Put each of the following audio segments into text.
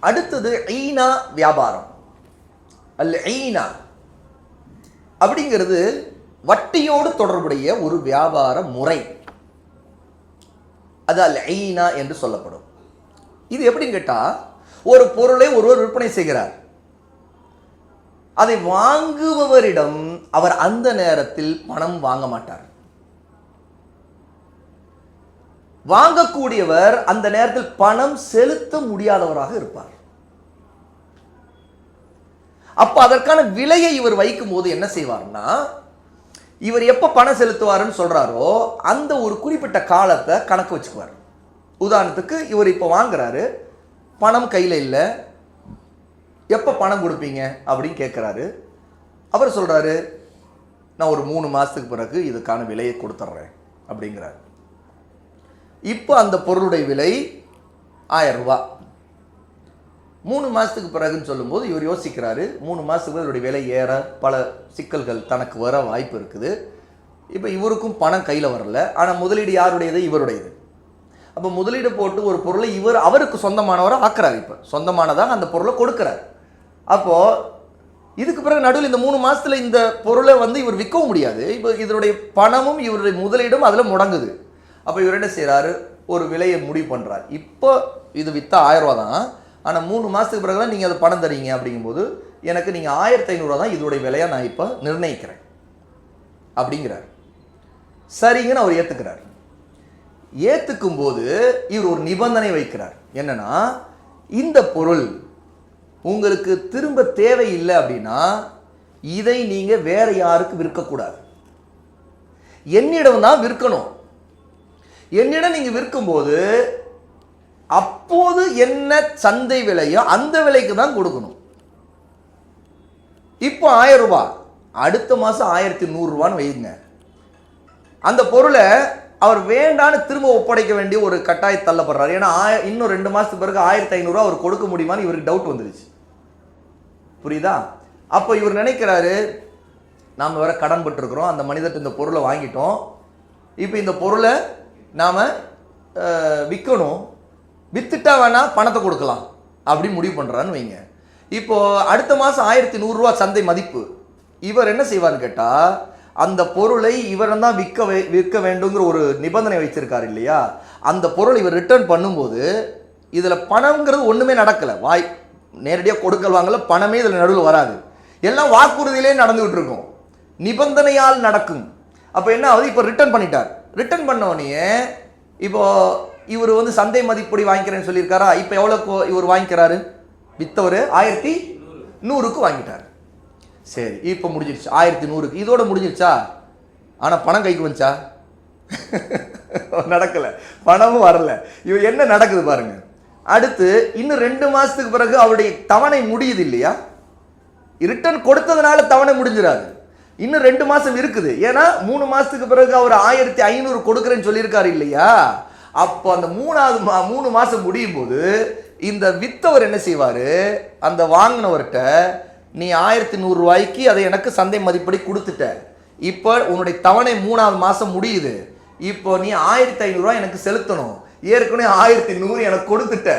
அடுத்தது ஈனா வியாபாரம். அல்ல ஈனா. அப்படிங்கிறது வட்டியோடு தொடர்புடைய ஒரு வியாபார முறை. அது அல் ஐனா என்று சொல்லப்படும். இது எப்படின்னு கேட்டால் ஒரு பொருளை ஒருவர் விற்பனை செய்கிறார். அதை வாங்குபவரிடம் அவர் அந்த நேரத்தில் பணம் வாங்க மாட்டார். வாங்கக்கூடியவர் அந்த நேரத்தில் பணம் செலுத்த முடியாதவராக இருப்பார். அப்ப அதற்கான விலையை இவர் வைக்கும் போது என்ன செய்வார்னா இவர் எப்ப பணம் செலுத்துவாருன்னு சொல்றாரோ அந்த ஒரு குறிப்பிட்ட காலத்தை கணக்கு வச்சுக்குவார். உதாரணத்துக்கு இவர் இப்போ வாங்குறாரு பணம் கையில் இல்லை எப்போ பணம் கொடுப்பீங்க அப்படின்னு கேட்குறாரு அவர் சொல்கிறாரு நான் ஒரு மூணு மாதத்துக்கு பிறகு இதுக்கான விலையை கொடுத்துட்றேன் அப்படிங்கிறார். இப்போ அந்த பொருளுடைய விலை ஆயரூபா மூணு மாதத்துக்கு பிறகுன்னு சொல்லும்போது இவர் யோசிக்கிறாரு மூணு மாதத்துக்கு இதனுடைய விலை ஏற பல சிக்கல்கள் தனக்கு வர வாய்ப்பு இருக்குது. இப்போ இவருக்கும் பணம் கையில் வரல. ஆனால் முதலீடு யாருடையது? இவருடையது. அப்போ முதலீடு போட்டு ஒரு பொருளை இவர் அவருக்கு சொந்தமானவரை ஆக்குறாரு இப்போ. சொந்தமானதாக அந்த பொருளை கொடுக்குறாரு. அப்போது இதுக்கு பிறகு நடுவில் இந்த மூணு மாதத்தில் இந்த பொருளை வந்து இவர் விற்கவும் முடியாது. இப்போ இதனுடைய பணமும் இவருடைய முதலீடும் அதில் முடங்குது. அப்போ இவர் என்ன செய்கிறாரு ஒரு விலையை முடிவு பண்ணுறார் இப்போ இது விற்றா ஆயிரரூவா தான். ஆனால் மூணு மாதத்துக்கு பிறகு தான் நீங்கள் அதை பணம் தரீங்க அப்படிங்கும்போது எனக்கு நீங்கள் ஆயிரத்தி ஐநூறுரூவா தான் இதோடைய விலையை நான் இப்போ நிர்ணயிக்கிறேன். அப்படிங்கிறார். சரிங்கன்னு அவர் ஏற்றுக்கிறார் ஏற்றுக்கும் போது இவர் ஒரு நிபந்தனை வைக்கிறார். என்னன்னா இந்த பொருள் உங்களுக்கு திரும்ப தேவையில்லை அப்படின்னா இதை நீங்கள் வேற யாருக்கு விற்கக்கூடாது. என்னிடம் தான் விற்கணும். என்னிடம் நீங்கள் விற்கும்போது அப்போது என்ன சந்தை விலையோ அந்த விலைக்கு தான் கொடுக்கணும். இப்போ ஆயிரம் ரூபாய் அடுத்த மாதம் ஆயிரத்தி நூறுரூவான்னு வைங்க அந்த பொருளை அவர் வேண்டான்னு திரும்ப ஒப்படைக்க வேண்டிய ஒரு கட்டாய தள்ளப்படுறாரு. ஏன்னா ஆய இன்னும் ரெண்டு மாதத்துக்கு பிறகு ஆயிரத்தி ஐநூறுரூவா அவர் கொடுக்க முடியுமான்னு இவருக்கு டவுட் வந்துருச்சு. புரியுதா? அப்போ இவர் நினைக்கிறாரு நாம் வேற கடன் பட்டிருக்கிறோம் அந்த மனிதர்கிட்ட இந்த பொருளை வாங்கிட்டோம். இப்போ இந்த பொருளை நாம் விற்கணும் வித்துட்டா வேணால் பணத்தை கொடுக்கலாம். அப்படின்னு முடிவு பண்ணுறான்னு வைங்க. இப்போது அடுத்த மாதம் ஆயிரத்தி நூறுரூவா சந்தை மதிப்பு. இவர் என்ன செய்வார்னு கேட்டால் அந்த பொருளை இவர் தான் விற்க வே விற்க வேண்டுங்கிற ஒரு நிபந்தனை வச்சிருக்காரு இல்லையா? அந்த பொருள் இவர் ரிட்டர்ன் பண்ணும்போது இதில் பணம்ங்கிறது ஒன்றுமே நடக்கலை. வாய் நேரடியாக கொடுக்கல் வாங்கல பணமே இதில் நடுவில் வராது. எல்லாம் வாக்குறுதியிலே நடந்துகிட்டு இருக்கும். நிபந்தனையால் நடக்கும். அப்போ என்ன ஆகுது? இப்போ ரிட்டர்ன் பண்ணிட்டார். ரிட்டர்ன் பண்ண உடனே இப்போ இவர் வந்து சந்தை மதிப்படி வாங்கிக்கிறேன்னு சொல்லியிருக்காரா? இப்போ எவ்வளோ இவர் வாங்கிக்கிறாரு? வித்தவர் ஆயிரத்தி நூறுக்கு வாங்கிட்டார். சரி இப்போ முடிஞ்சிருச்சு. ஆயிரத்தி நூறுக்கு. இதோட முடிஞ்சிருச்சா? ஆனால் பணம் கைக்கு வந்துச்சா? நடக்கலை. பணமும் வரல. இவ என்ன நடக்குது பாருங்க. அடுத்து இன்னும் ரெண்டு மாதத்துக்கு பிறகு அவருடைய தவணை முடியுது இல்லையா? ரிட்டர்ன் கொடுத்ததுனால தவணை முடிஞ்சிடாது. இன்னும் ரெண்டு மாசம் இருக்குது. ஏன்னா மூணு மாசத்துக்கு பிறகு அவர் ஆயிரத்தி ஐநூறு கொடுக்குறேன்னு சொல்லியிருக்காரு இல்லையா? அப்போ அந்த மூணாவது மா மூணு மாசம் முடியும் போது இந்த வித்தவர் என்ன செய்வார்? அந்த வாங்கினவர்கிட்ட நீ ஆயிரத்தி நூறுரூவாய்க்கு அதை எனக்கு சந்தை மதிப்படி கொடுத்துட்ட. இப்போ உன்னுடைய தவணை மூணாவது மாதம் முடியுது. இப்போ நீ ஆயிரத்தி ஐநூறுரூவா எனக்கு செலுத்தணும். ஏற்கனவே ஆயிரத்தி நூறு எனக்கு கொடுத்துட்ட.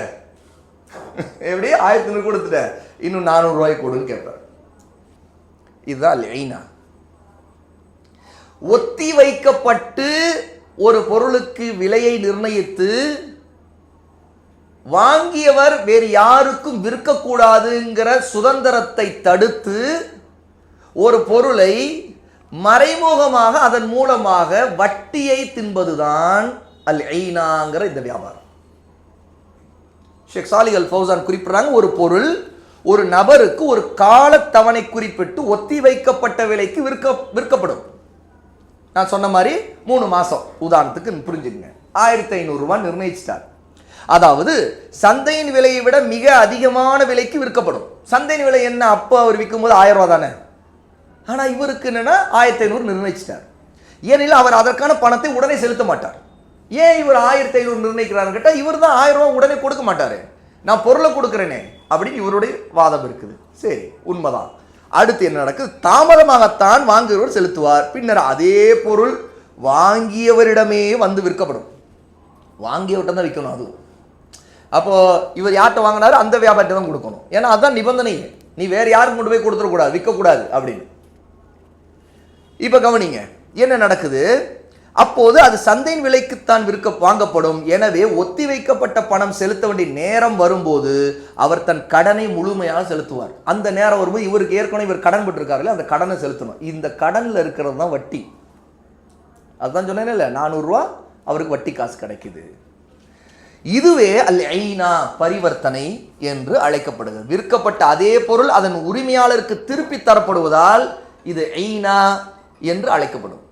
எப்படி? ஆயிரத்தி நூறு கொடுத்துட்ட. இன்னும் நானூறுரூவாய்க்கு கொடுன்னு கேட்பேன் இதுதான் லைனா. ஒத்தி வைக்கப்பட்டு ஒரு பொருளுக்கு விலையை நிர்ணயித்து வாங்கியவர் வேறு யாருக்கும் விற்கக்கூடாதுங்கிற சுதந்திரத்தை தடுத்து ஒரு பொருளை மறைமுகமாக அதன் மூலமாக வட்டியை தின்பதுதான் அல் ஐனாங்கிற இந்த வியாபாரம். ஷேக் சாலி ஃபௌசான் குறிப்பிடுறாங்க ஒரு பொருள் ஒரு நபருக்கு ஒரு காலத்தவணை குறிப்பிட்டு ஒத்தி வைக்கப்பட்ட விலைக்கு விற்க விற்கப்படும். நான் சொன்ன மாதிரி மூணு மாதம் உதாரணத்துக்கு புரிஞ்சுக்கங்க. ஆயிரத்தி ஐநூறுரூவா நிர்ணயிச்சிட்டார். அதாவது சந்தையின் விலையை விட மிக அதிகமான விலைக்கு விற்கப்படும். சந்தையின் விலை என்ன? அப்போ அவர் விற்கும்போது ஆயிரம் ரூபா தானே? ஆனால் இவருக்கு என்னென்னா ஆயிரத்தி ஐநூறு நிர்ணயிச்சிட்டார். ஏனெனில் அவர் அதற்கான பணத்தை உடனே செலுத்த மாட்டார். ஏன் இவர் ஆயிரத்தி ஐநூறு நிர்ணயிக்கிறாருன்னு கேட்டால் இவர் தான் ஆயிரம் ரூபா உடனே கொடுக்க மாட்டார். நான் பொருளை கொடுக்குறேனே அப்படின்னு இவருடைய வாதம் இருக்குது. சரி உண்மைதான். அடுத்து என்ன நடக்குது? தாமதமாகத்தான் வாங்குகிறவர் செலுத்துவார். பின்னர் அதே பொருள் வாங்கியவரிடமே வந்து விற்கப்படும். வாங்கியவர்கிட்ட தான் விற்கணும் அதுவும். அப்போது இவர் யார்கிட்ட வாங்கினாரு அந்த வியாபாரிட்ட தான் கொடுக்கணும். ஏன்னா அதுதான் நிபந்தனை. நீ வேறு யாருக்கு கொண்டு போய் கொடுத்துடக்கூடாது விற்கக்கூடாது அப்படின்னு. இப்போ கவனிங்க. என்ன நடக்குது? அப்போது அது சந்தையின் விலைக்குத்தான் விற்க வாங்கப்படும். எனவே ஒத்தி வைக்கப்பட்ட பணம் செலுத்த வேண்டிய நேரம் வரும்போது அவர் தன் கடனை முழுமையாக செலுத்துவார். அந்த நேரம் வரும்போது இவருக்கு ஏற்கனவே இவர் கடன் பட்டிருக்காருல்ல அந்த கடனை செலுத்தணும். இந்த கடனில் இருக்கிறது தான் வட்டி. அதுதான் சொன்னேன் இல்லை நானூறுரூவா அவருக்கு வட்டி காசு கிடைக்குது. இதுவே அல் ஐனா பரிவர்த்தனை என்று அழைக்கப்படுகிறது. விற்கப்பட்ட அதே பொருள் அதன் உரிமையாளருக்கு திருப்பி தரப்படுவதால் இது ஐனா என்று அழைக்கப்படும்.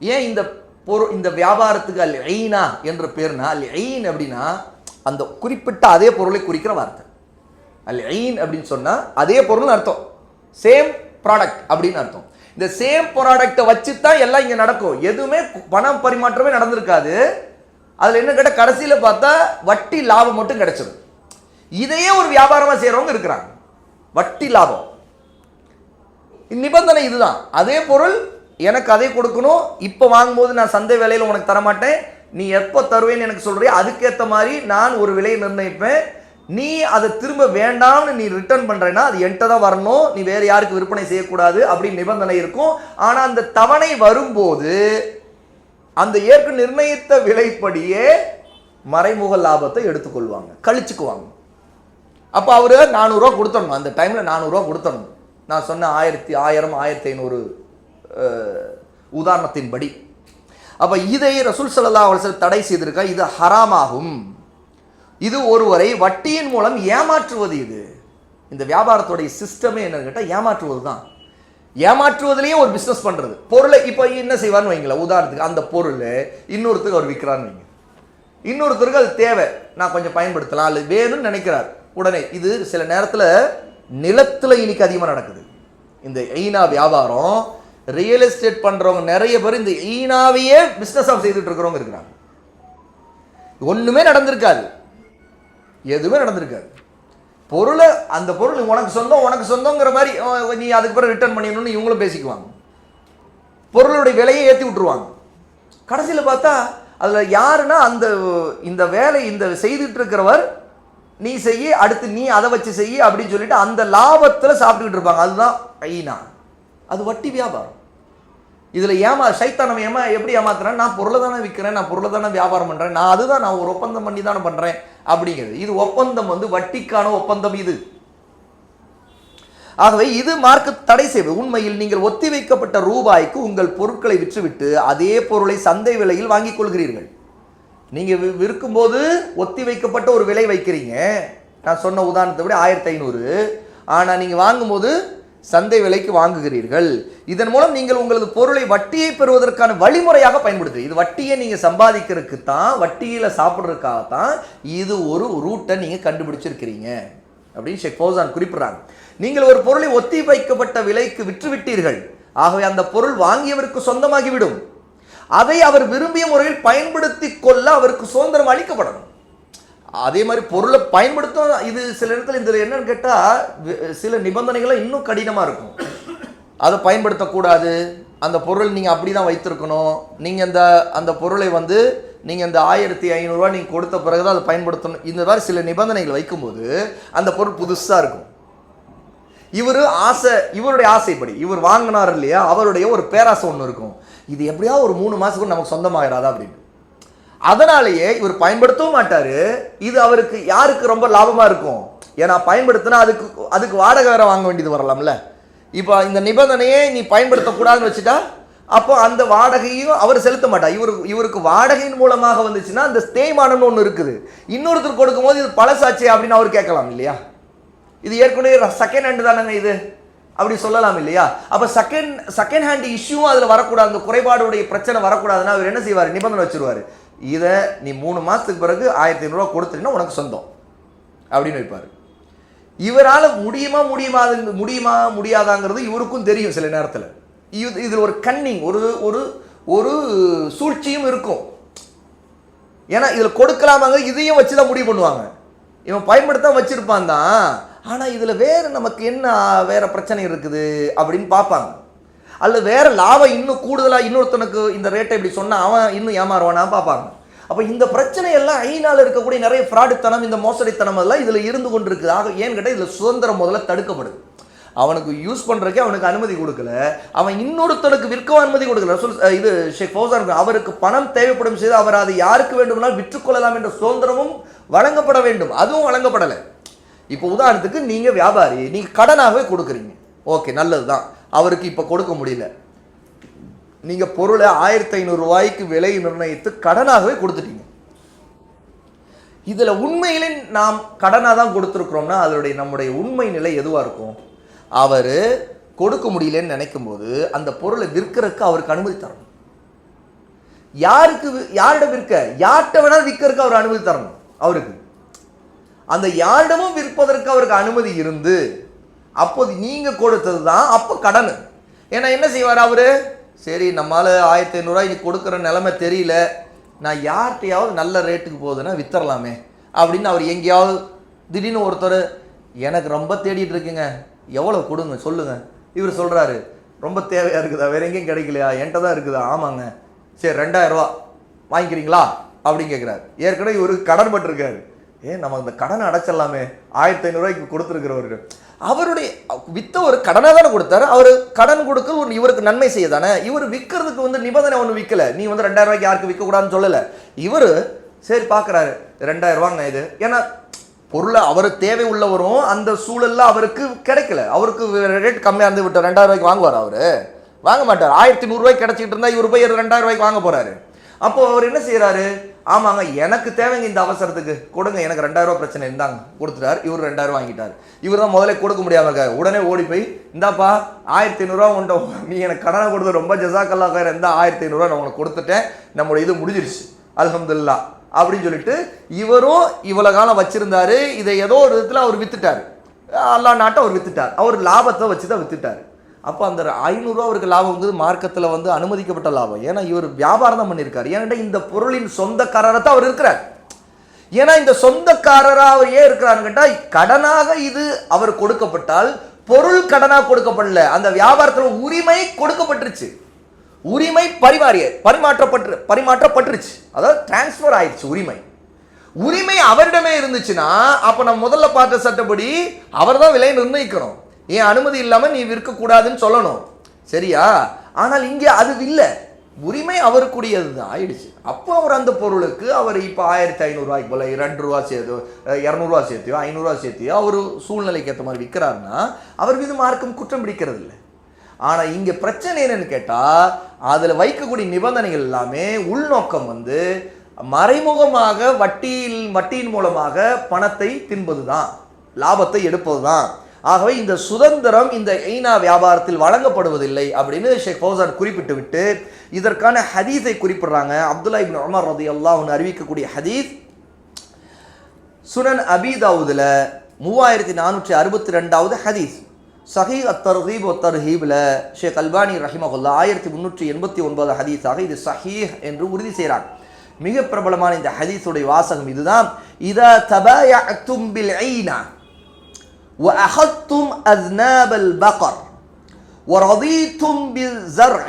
ஏன் இந்த பொருள் இந்த வியாபாரத்துக்கு அல் ஐனா என்ற பேர்னா அல் ஐன் அப்படின்னா அந்த குறிப்பிட்ட அதே பொருளை குறிக்கிற வார்த்தை. அல் ஐன் அப்படின்னு சொன்னா அதே பொருள்னு அர்த்தம். சேம் ப்ராடக்ட் அப்படின்னு அர்த்தம். இந்த சேம் ப்ராடக்ட்டை வச்சு தான் எல்லாம் இங்கே நடக்கும். எதுவுமே பணம் பரிமாற்றமே நடந்திருக்காது. அதில் என்ன கேட்டால் கடைசியில் பார்த்தா வட்டி லாபம் மட்டும் கிடைச்சிடும் இதையே ஒரு வியாபாரமாக செய்கிறவங்க இருக்கிறாங்க. வட்டி லாபம். நிபந்தனை இதுதான். அதே பொருள் எனக்கு அதை கொடுக்கணும். இப்போ வாங்கும்போது நான் சந்தை விலையில் உனக்கு தரமாட்டேன். நீ எப்போ தருவேன்னு எனக்கு சொல்றியோ அதுக்கேற்ற மாதிரி நான் ஒரு விலையை நிர்ணயிப்பேன். நீ அதை திரும்ப வேண்டாம்னு நீ ரிட்டர்ன் பண்ணுறேன்னா அது என்கிட்ட தான் வரணும். நீ வேறு யாருக்கு விற்பனை செய்யக்கூடாது அப்படின்னு நிபந்தனை இருக்கும். ஆனால் அந்த தவணை வரும்போது அந்த ஏற்கு நிர்ணயித்த விலைப்படியே மறைமுக லாபத்தை எடுத்துக்கொள்வாங்க. கழிச்சுக்குவாங்க. அப்போ அவர் நானூறுரூவா கொடுத்துடணும் அந்த டைமில் நானூறுரூவா கொடுத்துடணும் நான் சொன்ன ஆயிரத்தி ஆயிரம் ஆயிரத்தி ஐநூறு உதாரணத்தின்படி. அப்போ இதை ரசூல் சல்லா அலிஸ்லம் தடை செய்திருக்கா? இது ஹராமாகும். இது ஒருவரை வட்டியின் மூலம் ஏமாற்றுவது இது. இந்த வியாபாரத்துடைய சிஸ்டமே என்னன்னு கேட்டால் ஏமாற்றுவது தான் ஏமாற்றுவதிலேயே ஒரு பிஸ்னஸ் பண்ணுறது பொருளை இப்போ என்ன செய்வார்னு வைங்களேன் உதாரணத்துக்கு அந்த பொருள் இன்னொருத்தருக்கு அவர் விற்கிறான்னு வைங்க. இன்னொருத்தருக்கு அது தேவை. நான் கொஞ்சம் பயன்படுத்தலாம் அல்லது வேணும்னு நினைக்கிறார். உடனே இது சில நேரத்தில் நிலத்தில் இன்னைக்கு அதிகமாக நடக்குது. இந்த ஐநா வியாபாரம் ரியல் எஸ்டேட் பண்ணுறவங்க நிறைய பேர் இந்த ஈனாவையே பிஸ்னஸாக செய்துட்டு இருக்கிறவங்க இருக்கிறாங்க. ஒன்றுமே நடந்திருக்காது. எதுவுமே நடந்திருக்காது. பொருளை அந்த பொருள் உனக்கு சொந்தம் உனக்கு சொந்தங்கிற மாதிரி நீ அதுக்கு பிறகு ரிட்டர்ன் பண்ணிடணும்னு இவங்களும் பேசிக்குவாங்க. பொருளுடைய விலையை ஏற்றி விட்டுருவாங்க. கடைசியில் பார்த்தா அதில் யாருன்னா அந்த இந்த வேலை இந்த செய்துட்டு இருக்கிறவர் நீ செய்ய அடுத்து நீ அதை வச்சு செய்ய அப்படின்னு சொல்லிட்டு அந்த லாபத்தில் சாப்பிட்டுக்கிட்டு இருப்பாங்க. அதுதான் ஐனா அது வட்டி வியாபாரம். இதில் ஏமா சைத்தானம் ஏமா எப்படி ஏமாத்துறேன்? நான் பொருளை தானே விற்கிறேன் நான் பொருளை தானே வியாபாரம் பண்ணுறேன் நான் அதுதான் நான் ஒரு ஒப்பந்தம் பண்ணி தானே பண்ணுறேன் அப்படிங்கிறது. இது ஒப்பந்தம் வந்து வட்டிக்கான ஒப்பந்தம் இது. ஆகவே இது மார்க்க தடை செய்வது. உண்மையில் நீங்கள் ஒத்தி வைக்கப்பட்ட ரூபாய்க்கு உங்கள் பொருட்களை விற்றுவிட்டு அதே பொருளை சந்தை விலையில் வாங்கிக் கொள்கிறீர்கள். நீங்கள் விற்கும்போது ஒத்தி வைக்கப்பட்ட ஒரு விலை வைக்கிறீங்க. நான் சொன்ன உதாரணத்தை விட ஆயிரத்தி ஐநூறு. ஆனால் நீங்கள் வாங்கும்போது சந்தை விலைக்கு வாங்குகிறீர்கள். இதன் மூலம் நீங்கள் உங்களது பொருளை வட்டியை பெறுவதற்கான வழிமுறையாக பயன்படுத்து இது வட்டியை நீங்கள் சம்பாதிக்கிறதுக்கு தான் வட்டியில் சாப்பிட்றதுக்காக தான் இது ஒரு ரூட்டை நீங்கள் கண்டுபிடிச்சிருக்கிறீங்க. அப்படின்னு ஷேக் ஃபௌசான் குறிப்பிடுறாங்க நீங்கள் ஒரு பொருளை ஒத்தி வைக்கப்பட்ட விலைக்கு விற்றுவிட்டீர்கள். ஆகவே அந்த பொருள் வாங்கியவருக்கு சொந்தமாகிவிடும். அதை அவர் விரும்பிய முறையில் பயன்படுத்தி கொள்ள அவருக்கு சுதந்திரம் அளிக்கப்படணும். அதே மாதிரி பொருளை பயன்படுத்தும் இது சில இடத்துல இந்த என்னன்னு கேட்டால் சில நிபந்தனைகள்லாம் இன்னும் கடினமாக இருக்கும். அதை பயன்படுத்தக்கூடாது. அந்த பொருள் நீங்கள் அப்படி தான் வைத்திருக்கணும். நீங்கள் அந்த அந்த பொருளை வந்து நீங்கள் இந்த ஆயிரத்தி ஐநூறுரூவா நீங்கள் கொடுத்த பிறகு தான் அதை பயன்படுத்தணும். இந்த மாதிரி சில நிபந்தனைகள் வைக்கும்போது அந்த பொருள் புதுசாக இருக்கும். இவர் ஆசை இவருடைய ஆசைப்படி இவர் வாங்கினார் இல்லையா? அவருடைய ஒரு பேராசை ஒன்று இருக்கும். இது எப்படியாவது ஒரு மூணு மாதத்துக்கு நமக்கு சொந்தமாகிறாதா அப்படின்னு. அதனாலேயே இவர் பயன்படுத்தவும் மாட்டார். இது அவருக்கு யாருக்கு ரொம்ப லாபமாக இருக்கும்? ஏன்னா பயன்படுத்தினா அதுக்கு அதுக்கு வாடகை வேற வாங்க வேண்டியது வரலாம்ல. இப்போ இந்த நிபந்தனையே நீ பயன்படுத்தக்கூடாதுன்னு வச்சுட்டா அப்போ அந்த வாடகையும் அவர் செலுத்த மாட்டார் இவர் இவருக்கு வாடகையின் மூலமாக வந்துச்சுன்னா அந்த தேய்மானம்னு ஒன்று இருக்குது. இன்னொருத்தர் கொடுக்கும்போது இது பழசாச்சே அப்படின்னு அவர் கேட்கலாம் இல்லையா? இது ஏற்கனவே செகண்ட் ஹேண்டு தானேங்க இது? அப்படி சொல்லலாம் இல்லையா? அப்போ செகண்ட் செகண்ட் ஹேண்ட் இஷ்யூவும் அதில் வரக்கூடாது. அந்த குறைபாடுடைய பிரச்சனை வரக்கூடாதுன்னா அவர் என்ன செய்வார்? நிபந்தனை வச்சிருவார். இதை நீ மூணு மாதத்துக்கு பிறகு ஆயிரத்தி ஐநூறுரூவா கொடுத்துட்டீங்கன்னா உனக்கு சொந்தம். அப்படின்னு வைப்பார். இவரால் முடியுமா முடியுமா முடியுமா முடியாதாங்கிறது இவருக்கும் தெரியும் சில நேரத்தில். இது இதில் ஒரு கன்னிங் ஒரு ஒரு ஒரு சூழ்ச்சியும் இருக்கும். ஏன்னா இதில் கொடுக்கலாமாங்க இதையும் வச்சு தான் முடிவு பண்ணுவாங்க. இவன் பயன்படுத்த வச்சிருப்பான் தான். ஆனால் இதில் வேறு நமக்கு என்ன வேறு பிரச்சனை இருக்குது அப்படின்னு பார்ப்பாங்க. அல்லது வேற லாபம் இன்னும் கூடுதலாக இன்னொருத்தனுக்கு இந்த ரேட்டை இப்படி சொன்னால் அவன் இன்னும் ஏமாறுவானா பார்ப்பாங்க. அப்போ இந்த பிரச்சனை எல்லாம் இருக்கக்கூடிய நிறைய ஃப்ராடுத்தனம் இந்த மோசடித்தனம் எல்லாம் இதில் இருந்து கொண்டு இருக்குது ஆக ஏன்னு கேட்டால் இதில் சுதந்திரம் முதல்ல தடுக்கப்படுது. அவனுக்கு யூஸ் பண்ணுறதுக்கே அவனுக்கு அனுமதி கொடுக்கல. அவன் இன்னொருத்தனுக்கு விற்கவும் அனுமதி கொடுக்கல. ரசூல் இது ஷேக் ஃபௌசான் அவருக்கு பணம் தேவைப்படும் செய்து அவர் அதை யாருக்கு வேண்டுமானால் விற்றுக்கொள்ளலாம் என்ற சுதந்திரமும் வழங்கப்பட வேண்டும். அதுவும் வழங்கப்படலை. இப்போ உதாரணத்துக்கு நீங்கள் வியாபாரி நீங்கள் கடனாகவே கொடுக்குறீங்க. ஓகே நல்லது தான் அவருக்கு இப்போ கொடுக்க முடியல. நீங்கள் பொருளை ஆயிரத்தி ஐநூறு ரூபாய்க்கு விலை நிர்ணயித்து கடனாகவே கொடுத்துட்டீங்க. இதில் உண்மையிலே நாம் கடனாக தான் கொடுத்துருக்குறோம்னா அதனுடைய நம்முடைய உண்மை நிலை எதுவாக இருக்கும்? அவர் கொடுக்க முடியலன்னு நினைக்கும் போது அந்த பொருளை விற்கிறதுக்கு அவருக்கு அனுமதி தரணும். யாருக்கு வி- யாரிடம் விற்க? யார்கிட்ட வேணாலும் விற்கிறதுக்கு அவர் அனுமதி தரணும் அவருக்கு. அந்த யாரிடமும் விற்பதற்கு அவருக்கு அனுமதி இருந்து அப்போது நீங்கள் கொடுத்தது தான் அப்போ கடன். ஏன்னா என்ன செய்வார் அவர்? சரி நம்மால் ஆயிரத்தி ஐநூறுரூவா கொடுக்குற நிலமை தெரியல. நான் யார்கிட்டையாவது நல்ல ரேட்டுக்கு போகுதுன்னா வித்தரலாமே அப்படின்னு அவர் எங்கேயாவது திடீர்னு ஒருத்தர் எனக்கு ரொம்ப தேடிட்டு இருக்குங்க. எவ்வளோ கொடுங்க சொல்லுங்க. இவர் சொல்கிறாரு ரொம்ப தேவையாக இருக்குதா? வேற எங்கேயும் கிடைக்கலையா? என்கிட்ட தான் இருக்குதா. ஆமாங்க. சரி ரெண்டாயிரம் ரூபா வாங்கிக்கிறீங்களா? அப்படின்னு கேட்குறாரு ஏற்கனவே இவருக்கு கடன் பட்டிருக்காரு ஏன் நம்ம அந்த கடனை அடைச்சிடலாமே. ஆயிரத்தி ஐநூறுரூவாய்க்கு கொடுத்துருக்கிறவரு. அவருடைய வித்த ஒரு கடனாக தானே கொடுத்தாரு. அவர் கடன் கொடுக்க ஒரு இவருக்கு நன்மை செய்ய தானே இவர் விற்கிறதுக்கு வந்து நிபந்தனை ஒன்று விற்கல நீ வந்து ரெண்டாயிரம் ரூபாய்க்கு யாருக்கு விற்கக்கூடாதுன்னு சொல்லலை. இவர் சரி பார்க்குறாரு ரெண்டாயிரரூவாங்க இது. ஏன்னா பொருளை அவர் தேவை உள்ளவரும் அந்த சூழலில் அவருக்கு கிடைக்கல. அவருக்கு ரேட் கம்மியாக இருந்து விட்டார் ரெண்டாயிரம் ரூபாய்க்கு வாங்குவார் அவரு. வாங்க மாட்டார். ஆயிரத்தி நூறுரூவாய்க்கு கிடைச்சிட்டு இருந்தால் இவர் போய் ரெண்டாயிரம் ரூபாய்க்கு வாங்க போகிறாரு அப்போ அவர் என்ன செய்கிறாரு ஆமாங்க எனக்கு தேவைங்க இந்த அவசரத்துக்கு. கொடுங்க எனக்கு ரெண்டாயிரம் ரூபாய் பிரச்சனை. இருந்தாங்க கொடுத்துட்டார். இவர் ரெண்டாயிரம் வாங்கிட்டார். இவர் தான் முதல்ல கொடுக்க முடியாம இருக்கார். உடனே ஓடி போய் இந்தாப்பா ஆயிரத்தி ஐநூறுரூவா உண்ட நீ எனக்கு கடனை கொடுத்து ரொம்ப ஜசாக்கல்லா கயிறு இருந்தா ஆயிரத்தி ஐநூறுரூவா நான் உனக்கு கொடுத்துட்டேன். நம்மளுடைய இது முடிஞ்சிருச்சு. அலமதுல்லா அப்படின்னு சொல்லிட்டு இவரும் இவ்வளோ காலம் வச்சிருந்தாரு. இதை ஏதோ ஒரு விதத்தில் அவர் வித்துட்டார். அல்லா நாட்டை அவர் வித்துட்டார். அவர் லாபத்தை வச்சு தான் வித்துட்டார். அப்போ அந்த ஐநூறுரூவா அவருக்கு லாபம்ங்கிறது மார்க்கத்தில் வந்து அனுமதிக்கப்பட்ட லாபம். ஏன்னா இவர் வியாபாரம் தான் பண்ணியிருக்காரு. ஏன்னா இந்த பொருளின் சொந்தக்காரரை தான் அவர் இருக்கிறார். ஏன்னா இந்த சொந்தக்காரராக அவர் ஏன் இருக்கிறாருன்னு கேட்டால் கடனாக இது அவர் கொடுக்கப்பட்டால் பொருள் கடனாக கொடுக்கப்படல. அந்த வியாபாரத்தில் உரிமை கொடுக்கப்பட்டுருச்சு. உரிமை பரிமாறிய பரிமாற்றப்பட்டு பரிமாற்றப்பட்டுருச்சு. அதாவது டிரான்ஸ்ஃபர் ஆயிடுச்சு உரிமை. உரிமை அவரிடமே இருந்துச்சுன்னா அப்போ நம்ம முதல்ல பார்த்த சட்டப்படி அவர் தான் விலையை நிர்ணயிக்கணும். ஏன் அனுமதி இல்லாமல் நீ விற்கக்கூடாதுன்னு சொல்லணும்? சரியா? ஆனால் இங்கே அது இல்லை. உரிமை அவருக்குரியது தான் ஆயிடுச்சு. அப்போ அவர் அந்த பொருளுக்கு அவர் இப்போ ஆயிரத்தி ஐநூறுரூவாய்க்கு போல ரெண்டு ரூபா சேர்த்து இரநூறுவா சேர்த்தியோ ஐநூறுரூவா சேர்த்தியோ அவர் சூழ்நிலைக்கு ஏற்ற மாதிரி விற்கிறாருன்னா அவர் மீது மார்க்கம் குற்றம் பிடிக்கிறது இல்லை. ஆனால் இங்கே பிரச்சனை என்னன்னு கேட்டால் அதில் வைக்கக்கூடிய நிபந்தனைகள் எல்லாமே உள்நோக்கம் வந்து மறைமுகமாக வட்டியில் வட்டியின் மூலமாக பணத்தை தின்பது தான் லாபத்தை எடுப்பது தான் ஆகவே இந்த சுதந்திரம் இந்த ஐநா வியாபாரத்தில் வழங்கப்படுவதில்லை அப்படின்னு ஷேக் ஃபௌசான் குறிப்பிட்டு விட்டு இதற்கான ஹதீஸை குறிப்பிடுறாங்க. அப்துல்லா இப்னு உமர் ரதியல்லாஹு ஒன்று அறிவிக்கக்கூடிய ஹதீஸ் சுனன் அபிதாவுதுல மூவாயிரத்தி நானூற்றி அறுபத்தி ரெண்டாவது ஹதீஸ். சஹி அத்தர்ஹீப் ஒத்தர்ஹீபில் ஷேக் அல்பானி ரஹிமகுல்லா ஆயிரத்தி முந்நூற்றி எண்பத்தி ஒன்பது ஹதீஸாக இது சஹீஹ் என்று உறுதி செய்கிறார். மிக பிரபலமான இந்த ஹதீஸுடைய வாசகம் இதுதான். இதா தபாயஅத்தும் தும்பில் ஐனா وأخذتم أذناب البقر ورضيتم بالزرع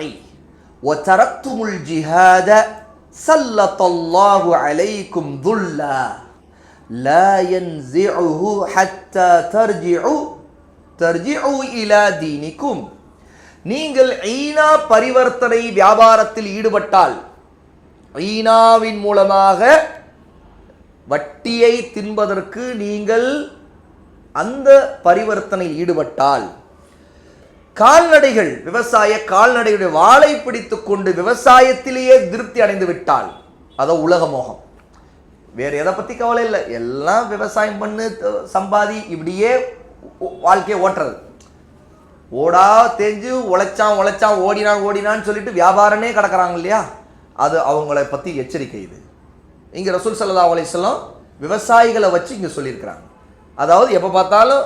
وتركتم الجهاد سلط الله عليكم ذلا لا ينزعه حتى ترجعوا ترجعوا إلى دينكم நீங்கள் ஈனா பரிவர்த்தனை வியாபாரத்தில் ஈடுபட்டால் ஈனாவின் மூலமாக வட்டியை தின்பதற்கு நீங்கள் அந்த பரிவர்த்தனையில் ஈடுபட்டால் கால்நடைகள் விவசாய கால்நடையுடைய வாளை பிடித்து கொண்டு விவசாயத்திலேயே திருப்தி அடைந்து விட்டால் அதோ உலக மோகம். வேறு எதை பற்றி கவலை இல்லை. எல்லாம் விவசாயம் பண்ணு த- சம்பாதி இப்படியே வாழ்க்கையை ஓட்டுறது. ஓடா தெரிஞ்சு உழைச்சான் உழைச்சான் ஓடினான் ஓடினான்னு சொல்லிட்டு வியாபாரமே கிடக்குறாங்க இல்லையா? அது அவங்கள பற்றி எச்சரிக்கை இது. இங்கே ரசூல் சல்லா அலிஸ்லாம் விவசாயிகளை வச்சு இங்கே சொல்லியிருக்கிறாங்க. அதாவது எப்போ பார்த்தாலும்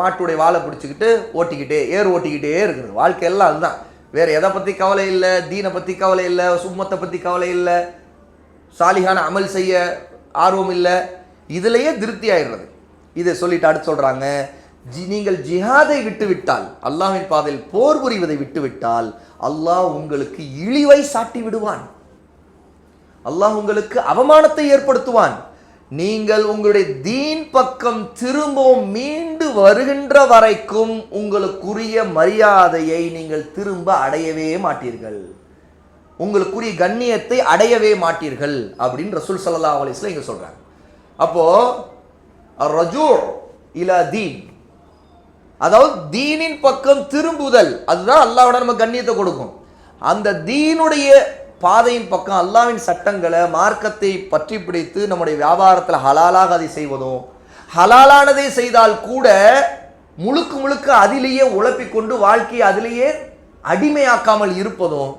மாட்டுடைய வாழை பிடிச்சிக்கிட்டு ஓட்டிக்கிட்டே ஏர் ஓட்டிக்கிட்டே இருக்கிறது. வாழ்க்கையெல்லாம் அதுதான். வேறு எதை பற்றி கவலை இல்லை தீனை பற்றி கவலை இல்லை சும்மத்தை பற்றி கவலை இல்லை சாலிகான அமல் செய்ய ஆர்வம் இல்லை இதுலேயே திருப்தி ஆயிடுறது. இதை சொல்லிட்டு அடுத்து சொல்கிறாங்க ஜி நீங்கள் ஜிஹாதை விட்டுவிட்டால் அல்லாஹின் பாதையில் போர் புரிவதை விட்டுவிட்டால் அல்லாஹ் உங்களுக்கு இழிவை சாட்டி விடுவான். அல்லாஹ் உங்களுக்கு அவமானத்தை ஏற்படுத்துவான். நீங்கள் உங்களுடைய தீன் பக்கம் திரும்பவும் மீண்டு வருகின்ற வரைக்கும் உங்களுக்குரிய மரியாதையை நீங்கள் திரும்ப அடையவே மாட்டீர்கள். உங்களுக்குரிய கண்ணியத்தை அடையவே மாட்டீர்கள் அப்படின்னு ரசூல் சல்லா அலிஸ்ல இங்க சொல்றாங்க. அப்போ ரஜூ இலா தீன். அதாவது தீனின் பக்கம் திரும்புதல் அதுதான் அல்லாவோட நம்ம கண்ணியத்தை கொடுக்கும். அந்த தீனுடைய பாதையின் பக்கம் அல்லாஹ்வின் சட்டங்களை மார்க்கத்தை பற்றி பிடித்து நம்முடைய வியாபாரத்தில் ஹலாலாக அதை செய்வதும் ஹலாலானதை செய்தால் கூட முழுக்க முழுக்க அதிலேயே உழப்பிக் கொண்டு வாழ்க்கையை அதிலேயே அடிமையாக்காமல் இருப்பதும்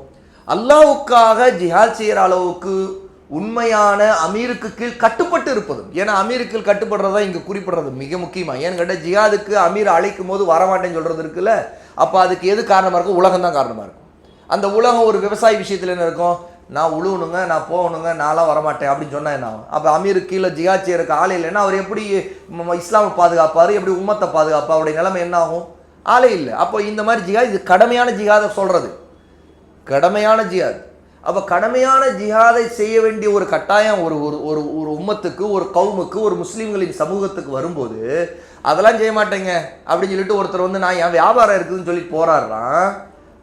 அல்லாஹ்வுக்காக ஜிஹாத் செய்கிற அளவுக்கு உண்மையான அமீருக்கு கீழ் கட்டுப்பட்டு இருப்பதும். ஏன்னா அமீருக்கு கீழ் கட்டுப்படுறதா இங்கே குறிப்பிடுறது மிக முக்கியமாக ஏன்னு கேட்டால் ஜிஹாதுக்கு அமீர் அழைக்கும் போது வரமாட்டேன்னு சொல்கிறது இருக்குல்ல அப்போ அதுக்கு எது காரணமாக இருக்கும் உலகம் தான் காரணமாக இருக்கும். அந்த உலகம் ஒரு விவசாய விஷயத்தில் என்ன இருக்கும்? நான் உழுவணுங்க நான் போகணுங்க நான்லாம் வரமாட்டேன் அப்படின்னு சொன்னால் என்ன ஆகும்? அப்போ அமீர் கீழே ஜிஹாத் இருக்க ஆலை இல்லைன்னா அவர் எப்படி இஸ்லாமை பாதுகாப்பார்? எப்படி உம்மத்தை பாதுகாப்பார்? அவருடைய நிலைமை என்ன ஆகும்? ஆலை இல்லை. அப்போ இந்த மாதிரி ஜிஹாத் இது கடமையான ஜிஹாதை சொல்கிறது கடமையான ஜிஹாத். அப்போ கடமையான ஜிஹாதை செய்ய வேண்டிய ஒரு கட்டாயம் ஒரு ஒரு ஒரு ஒரு உம்மத்துக்கு ஒரு கவுமுக்கு ஒரு முஸ்லீம்களின் சமூகத்துக்கு வரும்போது அதெல்லாம் செய்ய மாட்டேங்க அப்படின்னு சொல்லிட்டு ஒருத்தர் வந்து நான் என் வியாபாரம் இருக்குதுன்னு சொல்லி போராடுறான்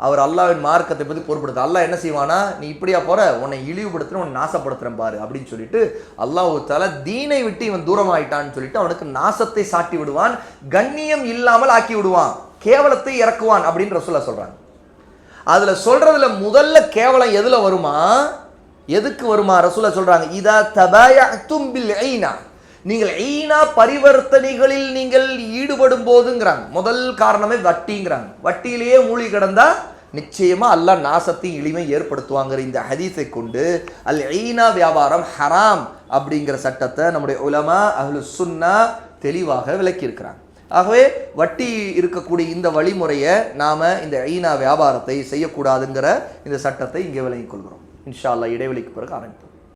அவர் அல்லாவின் மார்க்கத்தை பற்றி பொருட்படுத்த. அல்லா என்ன செய்வானா நீ இப்படியா போற? உன்னை இழிவுபடுத்துறேன் உன்னை நாசப்படுத்துறேன் பாரு. அப்படின்னு சொல்லிட்டு அல்லாஹ் தல தீனை விட்டு இவன் தூரமாயிட்டான்னு சொல்லிட்டு அவனுக்கு நாசத்தை சாட்டி விடுவான் கண்ணியம் இல்லாமல் ஆக்கி விடுவான் கேவலத்தை இறக்குவான் அப்படின்னு ரசூலா சொல்றாங்க. அதுல சொல்றதுல முதல்ல கேவலம் எதுல வருமா? எதுக்கு வருமா? ரசூலா சொல்றாங்க இதா தபாயத்தும் பில் ஐனா. நீங்கள் ஐநா பரிவர்த்தனைகளில் நீங்கள் ஈடுபடும் போதுங்கிறாங்க முதல் காரணமே வட்டிங்கிறாங்க. வட்டியிலேயே மூழ்கி கிடந்தா நிச்சயமா அல்லா நாசத்தையும் எளிமை ஏற்படுத்துவாங்கிற இந்த ஹதீஸை கொண்டு அல் ஐநா வியாபாரம் ஹராம் அப்படிங்கிற சட்டத்தை நம்முடைய உலமா அஹ்லு சுன்னா தெளிவாக விளக்கியிருக்கிறாங்க. ஆகவே வட்டி இருக்கக்கூடிய இந்த வழிமுறையை நாம இந்த ஐநா வியாபாரத்தை செய்யக்கூடாதுங்கிற இந்த சட்டத்தை இங்கே விளங்கிக் கொள்கிறோம். இன்ஷா அல்லா இடைவெளிக்கு பிறகு ஆரம்பிப்போம்.